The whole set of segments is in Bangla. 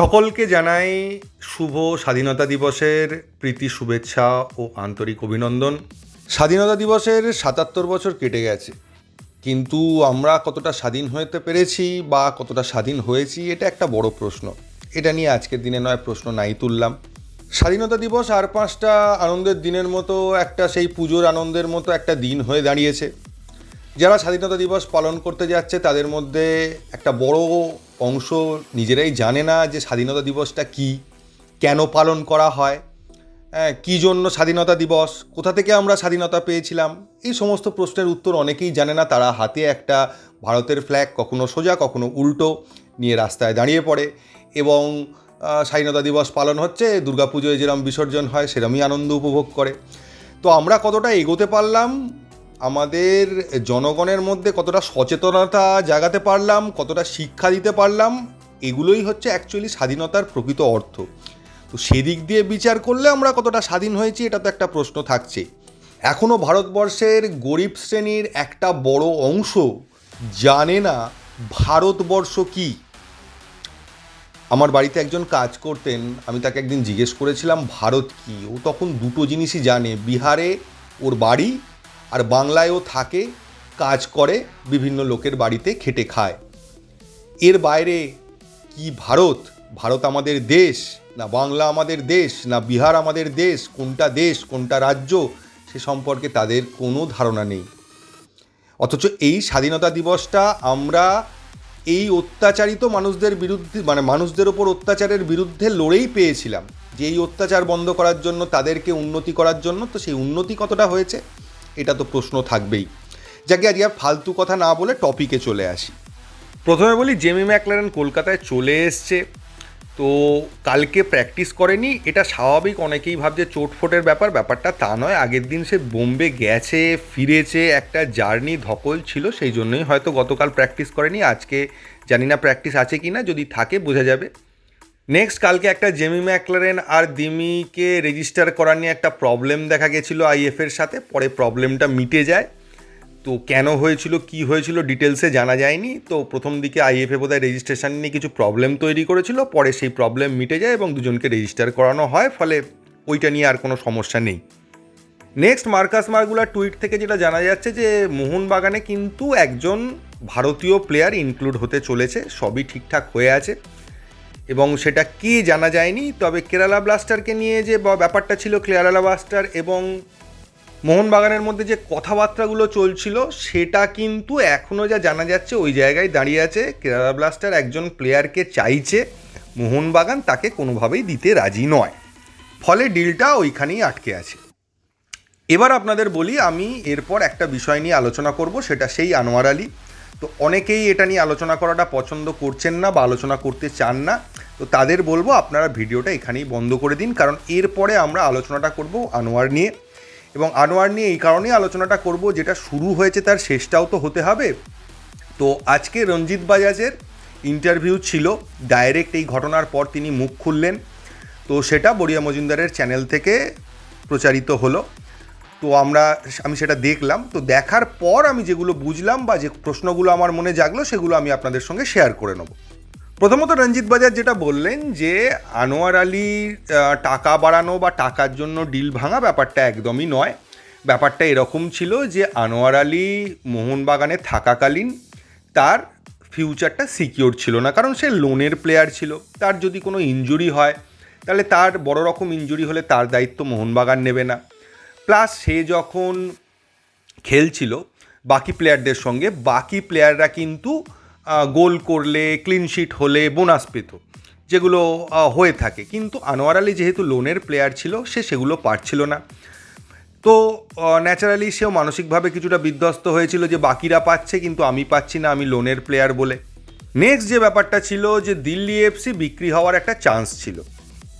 সকলকে জানাই শুভ স্বাধীনতা দিবসের প্রীতি, শুভেচ্ছা ও আন্তরিক অভিনন্দন। স্বাধীনতা দিবসের সাতাত্তর বছর কেটে গেছে। কিন্তু আমরা কতটা স্বাধীন হতে পেরেছি বা কতটা স্বাধীন হয়েছি, এটা একটা বড় প্রশ্ন। এটা নিয়ে আজকের দিনে নয়, প্রশ্ন নাই তুললাম। স্বাধীনতা দিবস আর পাঁচটা আনন্দের দিনের মতো, একটা সেই পুজোর আনন্দের মতো একটা দিন হয়ে দাঁড়িয়েছে। যারা স্বাধীনতা দিবস পালন করতে যাচ্ছে, তাদের মধ্যে একটা বড় অংশ নিজেরাই জানে না যে স্বাধীনতা দিবসটা কি, কেন পালন করা হয় হ্যাঁ কী জন্য স্বাধীনতা দিবস, কোথা থেকে আমরা স্বাধীনতা পেয়েছিলাম, এই সমস্ত প্রশ্নের উত্তর অনেকেই জানে না। তারা হাতে একটা ভারতের ফ্ল্যাগ কখনো সোজা, কখনো উল্টো নিয়ে রাস্তায় দাঁড়িয়ে পড়ে এবং স্বাধীনতা দিবস পালন হচ্ছে, দুর্গাপুজোয় যেরকম বিসর্জন হয়, সেরমই আনন্দ উপভোগ করে। তো আমরা কতটা এগোতে পারলাম আমাদের জনগণের মধ্যে কতটা সচেতনতা জাগাতে পারলাম, কতটা শিক্ষা দিতে পারলাম, এগুলোই হচ্ছে অ্যাকচুয়ালি স্বাধীনতার প্রকৃত অর্থ। তো সেদিক দিয়ে বিচার করলে আমরা কতটা স্বাধীন হয়েছি, এটা তো একটা প্রশ্ন থাকছে। এখনও ভারতবর্ষের গরিব শ্রেণির একটা বড় অংশ জানে না ভারতবর্ষ কী। আমার বাড়িতে একজন কাজ করতেন, আমি তাকে একদিন জিজ্ঞেস করেছিলাম, ভারত কি? ও তখন দুটো জিনিসই জানে, বিহারে ওর বাড়ি আর বাংলায়ও থাকে, কাজ করে, বিভিন্ন লোকের বাড়িতে খেটে খায়। এর বাইরে কি ভারত? ভারত আমাদের দেশ, না বাংলা আমাদের দেশ, না বিহার আমাদের দেশ, কোনটা দেশ, কোনটা রাজ্য, সে সম্পর্কে তাদের কোনো ধারণা নেই। অথচ এই স্বাধীনতা দিবসটা আমরা এই অত্যাচারিত মানুষদের বিরুদ্ধে মানে মানুষদের ওপর অত্যাচারের বিরুদ্ধে লড়েই পেয়েছিলাম। যে এই অত্যাচার বন্ধ করার জন্য, তাদেরকে উন্নতি করার জন্য, তো সেই উন্নতি কতটা হয়েছে? এটা তো প্রশ্ন থাকবেই। যাকে আজকে আর ফালতু কথা না বলে টপিকে চলে আসি। প্রথমে বলি, জেমি ম্যাকলারেন কলকাতায় চলে এসছে। তো কালকে প্র্যাকটিস করেনি, এটা স্বাভাবিক, অনেকেই ভাবছে চোটফোটের ব্যাপার। ব্যাপারটা তা নয়, আগের দিন সে বোম্বে গেছে, ফিরেছে, একটা জার্নি ধকল ছিল, সেই জন্যই হয়তো গতকাল প্র্যাকটিস করেনি। আজকে জানি না প্র্যাকটিস আছে কি না যদি থাকে, বোঝা যাবে। নেক্সট কালকে একটা জেমি ম্যাকলারেন আর দিমিকে রেজিস্টার করা নিয়ে একটা প্রবলেম দেখা গেছিল আইএফের সাথে। পরে প্রবলেমটা মিটে যায়। তো কেন হয়েছিল, কি হয়েছিল ডিটেলসে জানা যায়নি। তো প্রথম দিকে আইএফএ বোধহয় রেজিস্ট্রেশন নিয়ে কিছু প্রবলেম তৈরি করেছিল। পরে সেই প্রবলেম মিটে যায় এবং দুজনকে রেজিস্টার করানো হয়। ফলে ওইটা নিয়ে আর কোনো সমস্যা নেই। নেক্সট মার্কাস মার্গুলার টুইট থেকে যেটা জানা যাচ্ছে যে, মোহনবাগানে কিন্তু একজন ভারতীয় প্লেয়ার ইনক্লুড হতে চলেছে। সবই ঠিকঠাক হয়ে আছে। এবং সেটা কি জানা যায়নি, তবে কেরালা ব্লাস্টারকে নিয়ে যে ব্যাপারটা ছিল, কেরালা ব্লাস্টার এবং মোহনবাগানের মধ্যে যে কথাবার্তাগুলো চলছিল, সেটা কিন্তু এখনও যা জানা যাচ্ছে, ওই জায়গায় দাঁড়িয়ে আছে। কেরালা ব্লাস্টার একজন প্লেয়ারকে চাইছে, মোহনবাগান তাকে কোনোভাবেই দিতে রাজি নয়। ফলে ডিলটা ওইখানেই আটকে আছে। এবার আপনাদের বলি, আমি এরপর একটা বিষয় নিয়ে আলোচনা করব, সেটা সেই আনোয়ার আলী। তো অনেকেই এটা নিয়ে আলোচনা করাটা পছন্দ করছেন না বা আলোচনা করতে চান না। তো তাদের বলব আপনারা ভিডিওটা এখানেই বন্ধ করে দিন, কারণ এরপরে আমরা আলোচনাটা করব আনোয়ার নিয়ে। এবং আনোয়ার নিয়ে এই কারণেই আলোচনাটা করব, যেটা শুরু হয়েছে তার শেষটাও তো হতে হবে। তো আজকে রঞ্জিত বাজাজের ইন্টারভিউ ছিল, ডাইরেক্ট এই ঘটনার পর তিনি মুখ খুললেন। তো সেটা বড়িয়া মজুমদারের চ্যানেল থেকে প্রচারিত হলো। তো আমরা আমি সেটা দেখলাম। তো দেখার পর আমি যেগুলো বুঝলাম বা যে প্রশ্নগুলো আমার মনে জাগলো, সেগুলো আমি আপনাদের সঙ্গে শেয়ার করে নেব। প্রথমত রঞ্জিত বাজার যেটা বললেন যে, আনোয়ার আলী টাকা বাড়ানো বা টাকার জন্য ডিল ভাঙা ব্যাপারটা একদমই নয়। ব্যাপারটা এরকম ছিল যে, আনোয়ার আলী মোহনবাগানে থাকাকালীন তার ফিউচারটা সিকিওর ছিল না। কারণ সে লোনের প্লেয়ার ছিল। তার যদি কোনো ইনজুরি হয়, তাহলে তার বড় রকম ইনজুরি হলে তার দায়িত্ব মোহনবাগান নেবে না। প্লাস সে যখন খেলছিল বাকি প্লেয়ারদের সঙ্গে, বাকি প্লেয়াররা কিন্তু গোল করলে ক্লিনশিট হলে বোনাস পেত, যেগুলো হয়ে থাকে। কিন্তু আনোয়ার আলী যেহেতু লোনের প্লেয়ার ছিল, সে সেগুলো পারছিল না। তো ন্যাচারালি সেও মানসিকভাবে কিছুটা বিধ্বস্ত হয়েছিল যে, বাকিরা পাচ্ছে, কিন্তু আমি পাচ্ছি না, আমি লোনের প্লেয়ার বলে। নেক্সট যে ব্যাপারটা ছিল যে, দিল্লি এফসি বিক্রি হওয়ার একটা চান্স ছিল।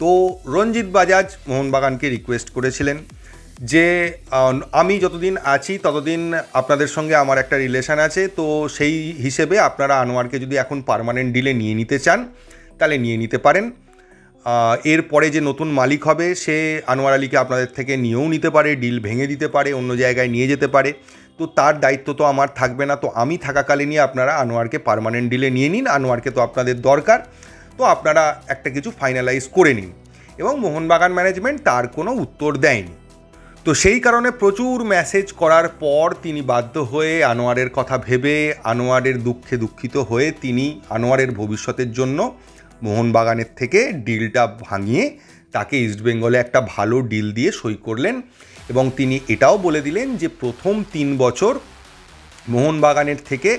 তো রঞ্জিত বাজাজ মোহনবাগানকে রিকোয়েস্ট করেছিলেন। যে আমি যতদিন আছি ততদিন আপনাদের সঙ্গে আমার একটা রিলেশন আছে, তো সেই হিসেবে আপনারা আনোয়ারকে যদি এখন পারমানেন্ট ডিলে নিয়ে নিতে চান, তাহলে নিয়ে নিতে পারেন। এরপরে যে নতুন মালিক হবে, সে আনোয়ার আলীকে আপনাদের থেকে নিয়েও নিতে পারে ডিল ভেঙে দিতে পারে, অন্য জায়গায় নিয়ে যেতে পারে। তো তার দায়িত্ব তো আমার থাকবে না, তো আমি থাকাকালীনই আপনারা আনোয়ারকে পারমানেন্ট ডিলে নিয়ে নিন, আনোয়ারকে তো আপনাদের দরকার। তো আপনারা একটা কিছু ফাইনালাইজ করে নিন। এবং মোহনবাগান ম্যানেজমেন্ট তার কোনো উত্তর দেয়নি। তো সেই কারণে প্রচুর মেসেজ করার পর তিনি বাধ্য হয়ে আনোয়ারের কথা ভেবে আনোয়ারের দুঃখে দুঃখিত হয়ে তিনি আনোয়ারের ভবিষ্যতের জন্য মোহনবাগানের থেকে ডিলটা ভাঙিয়ে তাকে ইস্টবেঙ্গলে একটা ভালো ডিল দিয়ে সই করলেন এবং তিনি এটাও বলে দিলেন যে প্রথম তিন বছর মোহনবাগানের থেকে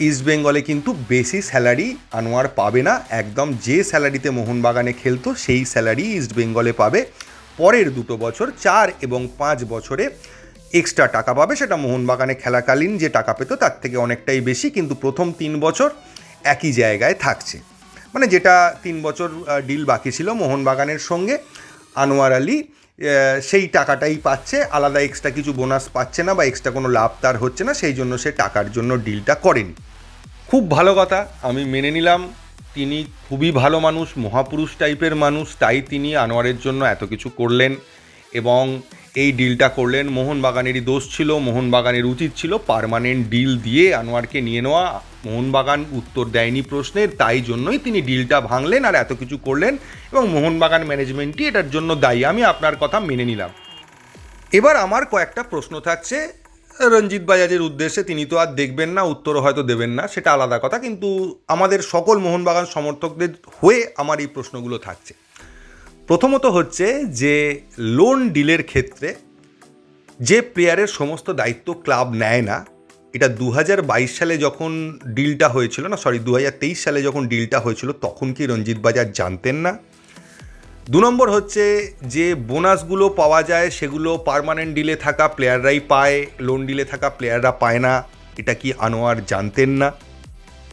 ইস্টবেঙ্গলে কিন্তু বেশি স্যালারি আনোয়ার পাবে না। একদম যে স্যালারিতে মোহনবাগানে খেলতো, সেই স্যালারি ইস্টবেঙ্গলে পাবে। পরের দুটো বছর চার এবং পাঁচ বছরে এক্সট্রা টাকা পাবে। সেটা মোহনবাগানে খেলাকালীন যে টাকা পেত তার থেকে অনেকটাই বেশি, কিন্তু প্রথম তিন বছর একই জায়গায় থাকছে। মানে যেটা তিন বছর ডিল বাকি ছিল মোহনবাগানের সঙ্গে, আনোয়ার আলী সেই টাকাটাই পাচ্ছে। আলাদা এক্সট্রা কিছু বোনাস পাচ্ছে না বা এক্সট্রা কোনো লাভ তার হচ্ছে না, সেই জন্য সে টাকার জন্য ডিলটা করেনি। খুব ভালো কথা, আমি মেনে নিলাম। তিনি খুবই ভালো মানুষ, মহাপুরুষ টাইপের মানুষ, তাই তিনি আনোয়ারের জন্য এত কিছু করলেন এবং এই ডিলটা করলেন। মোহনবাগানেরই দোষ ছিল, মোহনবাগানের উচিত ছিল পার্মানেন্ট ডিল দিয়ে আনোয়ারকে নিয়ে নেওয়া। মোহনবাগান উত্তর দেয়নি প্রশ্নের, তাই জন্যই তিনি ডিলটা ভাঙলেন আর এত কিছু করলেন এবং মোহনবাগান ম্যানেজমেন্টই এটার জন্য দায়ী। আমি আপনার কথা মেনে নিলাম। এবার আমার কয়েকটা প্রশ্ন থাকছে। রঞ্জিত বাজাজের উদ্দেশ্যে তিনি তো আর দেখবেন না উত্তর হয়তো দেবেন না, সেটা আলাদা কথা, কিন্তু আমাদের সকল মোহনবাগান সমর্থকদের হয়ে আমার এই প্রশ্নগুলো থাকছে। প্রথমত হচ্ছে যে লোন ডিলের ক্ষেত্রে যে প্লেয়ারের সমস্ত দায়িত্ব ক্লাব নেয় না, এটা দু হাজার বাইশ সালে যখন ডিলটা হয়েছিল না সরি দু হাজার তেইশ সালে যখন ডিলটা হয়েছিল, তখন কি রঞ্জিত বাজার জানতেন না? দু নম্বর হচ্ছে যে বোনাসগুলো পাওয়া যায়, সেগুলো পার্মানেন্ট ডিলে থাকা প্লেয়াররাই পায় লোন ডিলে থাকা প্লেয়াররা পায় না, এটা কি আনোয়ার জানতেন না?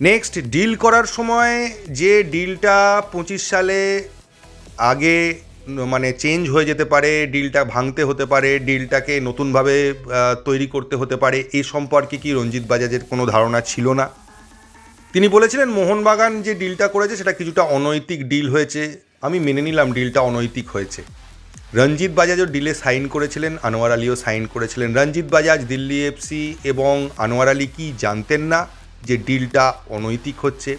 নেক্সট ডিল করার সময় যে ডিলটা পঁচিশ সালে আগে মানে চেঞ্জ হয়ে যেতে পারে ডিলটা ভাঙতে হতে পারে ডিলটাকে নতুনভাবে তৈরি করতে হতে পারে এই সম্পর্কে কি রঞ্জিত বাজাজের কোনো ধারণা ছিল না? তিনি বলেছিলেন, মোহনবাগান যে ডিলটা করেছে, সেটা কিছুটা অনৈতিক ডিল হয়েছে। আমি মেনে নিলাম ডিলটা অনৈতিক হয়েছে। রঞ্জিত বাজাজও ডিলে সাইন করেছিলেন, আনোয়ার আলীও সাইন করেছিলেন। রঞ্জিত বাজাজ, দিল্লি এফসি এবং আনোয়ার আলী কি জানতেন না যে ডিলটা অনৈতিক হচ্ছে?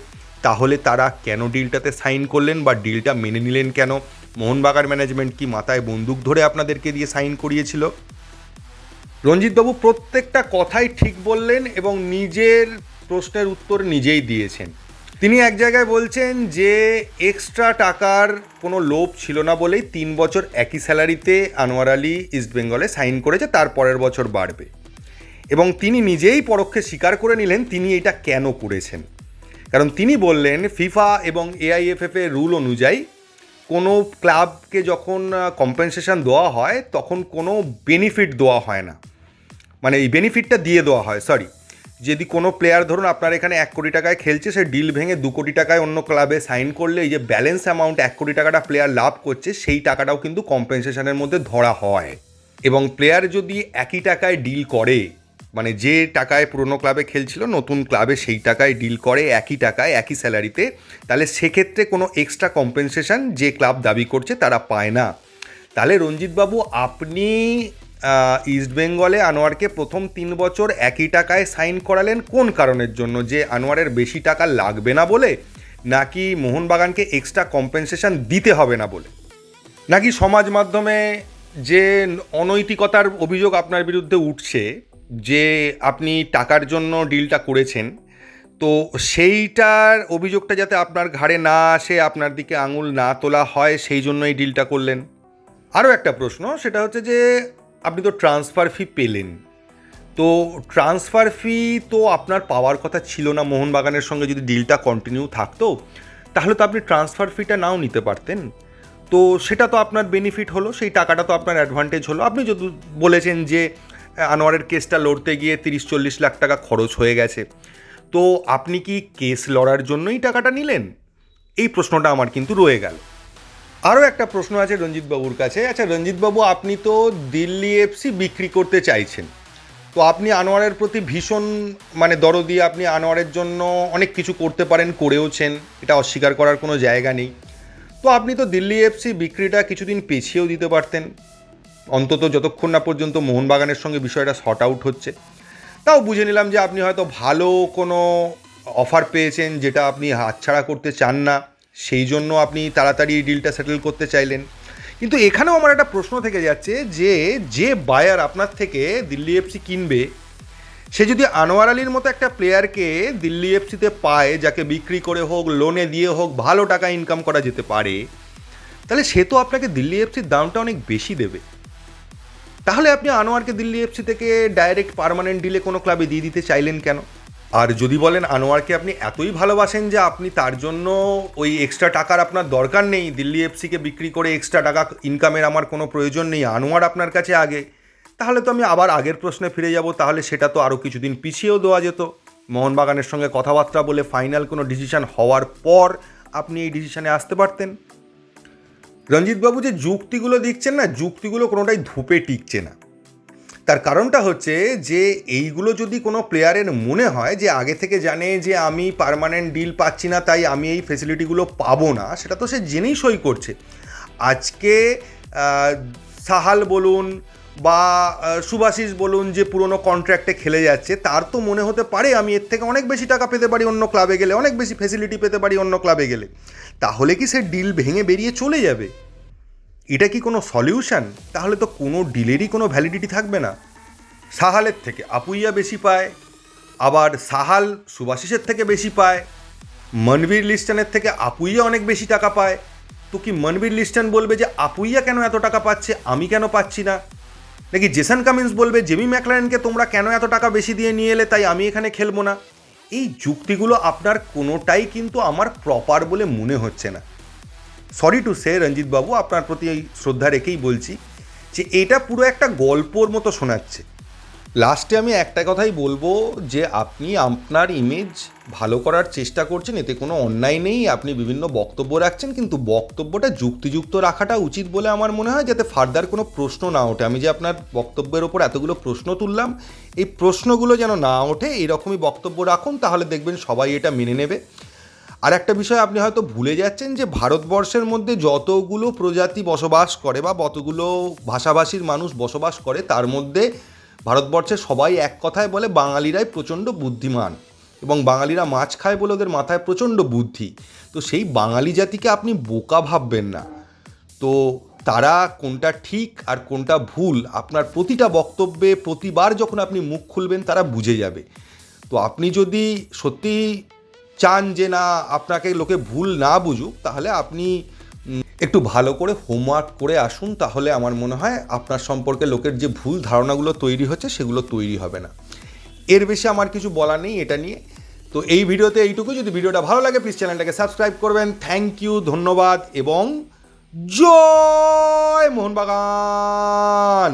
তাহলে তারা কেন ডিলটাতে সাইন করলেন বা ডিলটা মেনে নিলেন কেন? মোহনবাগান ম্যানেজমেন্ট কি মাথায় বন্দুক ধরে আপনাদেরকে দিয়ে সাইন করিয়েছিল? রঞ্জিতবাবু প্রত্যেকটা কথাই ঠিক বললেন এবং নিজের প্রশ্নের উত্তর নিজেই দিয়েছেন। তিনি এক জায়গায় বলছেন যে এক্সট্রা টাকার কোনো লোভ ছিল না বলেই তিন বছর একই স্যালারিতে আনোয়ার আলী ইস্টবেঙ্গলে সাইন করেছে, তার পরের বছর বাড়বে। এবং তিনি নিজেই পরোক্ষে স্বীকার করে নিলেন তিনি এটা কেন করেছেন। কারণ তিনি বললেন, ফিফা এবং এআইএফএফ এর রুল অনুযায়ী কোনো ক্লাবকে যখন কম্পেনসেশন দেওয়া হয়, তখন কোনো বেনিফিট দেওয়া হয় না। মানে এই বেনিফিটটা দিয়ে দেওয়া হয় সরি যদি কোনো প্লেয়ার ধরুন আপনার এখানে এক কোটি টাকায় খেলছে, সে ডিল ভেঙে দু কোটি টাকায় অন্য ক্লাবে সাইন করলে, এই যে ব্যালেন্স অ্যামাউন্ট এক কোটি টাকাটা প্লেয়ার লাভ করছে, সেই টাকাটাও কিন্তু কম্পেনসেশনের মধ্যে ধরা হয়। এবং প্লেয়ার যদি একই টাকায় ডিল করে মানে যে টাকায় পুরনো ক্লাবে খেলছিল, নতুন ক্লাবে সেই টাকায় ডিল করে, একই টাকায়, একই স্যালারিতে তাহলে সেক্ষেত্রে কোনো এক্সট্রা কম্পেনসেশন যে ক্লাব দাবি করছে, তারা পায় না। তাহলে রঞ্জিতবাবু, আপনি ইস্টবেঙ্গলে আনোয়ারকে প্রথম তিন বছর একই টাকায় সাইন করালেন কোন কারণের জন্য? যে আনোয়ারের বেশি টাকা লাগবে না বলে, নাকি মোহনবাগানকে এক্সট্রা কম্পেনসেশন দিতে হবে না বলে? নাকি সমাজ মাধ্যমে যে অনৈতিকতার অভিযোগ আপনার বিরুদ্ধে উঠছে, যে আপনি টাকার জন্য ডিলটা করেছেন, তো সেইটার অভিযোগটা যাতে আপনার ঘাড়ে না আসে, আপনার দিকে আঙুল না তোলা হয়, সেই জন্য এই ডিলটা করলেন? আরও একটা প্রশ্ন, সেটা হচ্ছে যে আপনি তো ট্রান্সফার ফি পেলেন। তো ট্রান্সফার ফি তো আপনার পাওয়ার কথা ছিল না, মোহনবাগানের সঙ্গে যদি ডিলটা কন্টিনিউ থাকতো, তাহলে তো আপনি ট্রান্সফার ফিটা নাও নিতে পারতেন। তো সেটা তো আপনার বেনিফিট হলো, সেই টাকাটা তো আপনার অ্যাডভান্টেজ হলো। আপনি যদি বলেছেন যে আনোয়ারের কেসটা লড়তে গিয়ে তিরিশ চল্লিশ লাখ টাকা খরচ হয়ে গেছে, তো আপনি কি কেস লড়ার জন্যই টাকাটা নিলেন? এই প্রশ্নটা আমার কিন্তু রয়ে গেল। আরও একটা প্রশ্ন আছে রঞ্জিতবাবুর কাছে। আচ্ছা রঞ্জিতবাবু, আপনি তো দিল্লি এফসি বিক্রি করতে চাইছেন। তো আপনি আনোয়ারের প্রতি ভীষণ মানে দরদি, আপনি আনোয়ারের জন্য অনেক কিছু করতে পারেন, করেওছেন। এটা অস্বীকার করার কোনো জায়গা নেই। তো আপনি তো দিল্লি এফসি বিক্রিটা কিছুদিন পেছিয়েও দিতে পারতেন। অন্তত যতক্ষণ না পর্যন্ত মোহনবাগানের সঙ্গে বিষয়টা শর্ট আউট হচ্ছে। তাও বুঝে নিলাম যে আপনি হয়তো ভালো কোনো অফার পেয়েছেন যেটা আপনি হাতছাড়া করতে চান না। সেই জন্য আপনি তাড়াতাড়ি ডিলটা সেটেল করতে চাইলেন। কিন্তু এখানেও আমার একটা প্রশ্ন থেকে যাচ্ছে যে যে বায়ার আপনার থেকে দিল্লি এফসি কিনবে, সে যদি আনোয়ার আলীর মতো একটা প্লেয়ারকে দিল্লি এফসিতে পায়, যাকে বিক্রি করে হোক লোনে দিয়ে হোক, ভালো টাকা ইনকাম করা যেতে পারে, তাহলে সে তো আপনাকে দিল্লি এফসির দামটা অনেক বেশি দেবে। তাহলে আপনি আনোয়ারকে দিল্লি এফসি থেকে ডাইরেক্ট পার্মানেন্ট ডিলে কোনো ক্লাবে দিয়ে দিতে চাইলেন কেন? আর যদি বলেন আনোয়ারকে আপনি এতই ভালোবাসেন যে আপনি তার জন্য ওই এক্সট্রা টাকার আপনার দরকার নেই, দিল্লি এফসিকে বিক্রি করে এক্সট্রা টাকা ইনকামের আমার কোনো প্রয়োজন নেই, আনোয়ার আপনার কাছে আগে, তাহলে তো আমি আবার আগের প্রশ্নে ফিরে যাব, তাহলে সেটা তো আরও কিছুদিন পিছিয়েও দেওয়া যেত। মোহনবাগানের সঙ্গে কথাবার্তা বলে ফাইনাল কোনো ডিসিশন হওয়ার পর আপনি এই ডিসিশনে আসতে পারতেন। রঞ্জিতবাবু যে যুক্তিগুলো দিচ্ছেন না, যুক্তিগুলো কোনোটাই ধূপে টিকছে না। তার কারণটা হচ্ছে যে এইগুলো যদি কোনো প্লেয়ারের মনে হয় যে আগে থেকে জানে যে আমি পার্মানেন্ট ডিল পাচ্ছি না তাই আমি এই ফেসিলিটিগুলো পাবো না সেটা তো সে জেনেই সই করছে। আজকে সাহাল বলুন বা আহ, সুভাশিস বলুন যে পুরনো কন্ট্রাক্টে খেলে যাচ্ছে তার তো মনে হতে পারে আমি এর থেকে অনেক বেশি টাকা পেতে পারি অন্য ক্লাবে গেলে অনেক বেশি ফেসিলিটি পেতে পারি অন্য ক্লাবে গেলে। তাহলে কি সে ডিল ভেঙে বেরিয়ে চলে যাবে? এটা কি কোনো সলিউশন তাহলে তো কোনো ডিলেরই কোনো ভ্যালিডিটি থাকবে না। সাহালের থেকে আপুইয়া বেশি পায়, আবার সাহাল সুভাশিসের থেকে বেশি পায়, মনবীর লিস্টানের থেকে আপুইয়া অনেক বেশি টাকা পায়। তো কি মনবীর লিস্টান বলবে যে আপুইয়া কেন এত টাকা পাচ্ছে, আমি কেন পাচ্ছি না? নাকি জেসন কামিন্স বলবে, জেমি ম্যাকলারেনকে তোমরা কেন এত টাকা বেশি দিয়ে নিয়ে এলে, তাই আমি এখানে খেলব না? এই যুক্তিগুলো আপনার কোনোটাই কিন্তু আমার প্রপার বলে মনে হচ্ছে না। সরি টু সে রঞ্জিত বাবু, আপনার প্রতি এই শ্রদ্ধা রেখেই বলছি যে এটা পুরো একটা গল্পর মতো শোনাচ্ছে। লাস্টে আমি একটা কথাই বলব যে আপনি আপনার ইমেজ ভালো করার চেষ্টা করছেন, এতে কোনো অন্যায় নেই, আপনি বিভিন্ন বক্তব্য রাখছেন, কিন্তু বক্তব্যটা যুক্তিযুক্ত রাখাটা উচিত বলে আমার মনে হয়, যাতে ফার্দার কোনো প্রশ্ন না ওঠে। আমি যে আপনার বক্তব্যের ওপর এতগুলো প্রশ্ন তুললাম, এই প্রশ্নগুলো যেন না ওঠে, এরকমই বক্তব্য রাখুন, তাহলে দেখবেন সবাই এটা মেনে নেবে। আর একটা বিষয়, আপনি হয়তো ভুলে যাচ্ছেন যে ভারতবর্ষের মধ্যে যতগুলো প্রজাতি বসবাস করে বা কতগুলো ভাষাভাষীর মানুষ বসবাস করে, তার মধ্যে ভারতবর্ষে সবাই এক কথায় বলে বাঙালিরাই প্রচণ্ড বুদ্ধিমান এবং বাঙালিরা মাছ খায় বলে ওদের মাথায় প্রচণ্ড বুদ্ধি। তো সেই বাঙালি জাতিকে আপনি বোকা ভাববেন না। তো তারা কোনটা ঠিক আর কোনটা ভুল, আপনার প্রতিটা বক্তব্যে প্রতিবার যখন আপনি মুখ খুলবেন, তারা বুঝে যাবে। তো আপনি যদি সত্যি চান যে না আপনাকে লোকে ভুল না বুঝুক, তাহলে আপনি একটু ভালো করে হোমওয়ার্ক করে আসুন, তাহলে আমার মনে হয় আপনার সম্পর্কে লোকের যে ভুল ধারণাগুলো তৈরি হচ্ছে, সেগুলো তৈরি হবে না। এর বেশি আমার কিছু বলার নেই এটা নিয়ে। তো এই ভিডিওতে এইটুকু। যদি ভিডিওটা ভালো লাগে প্লিজ চ্যানেলটাকে সাবস্ক্রাইব করবেন। থ্যাংক ইউ ধন্যবাদ এবং জয় মোহনবাগান!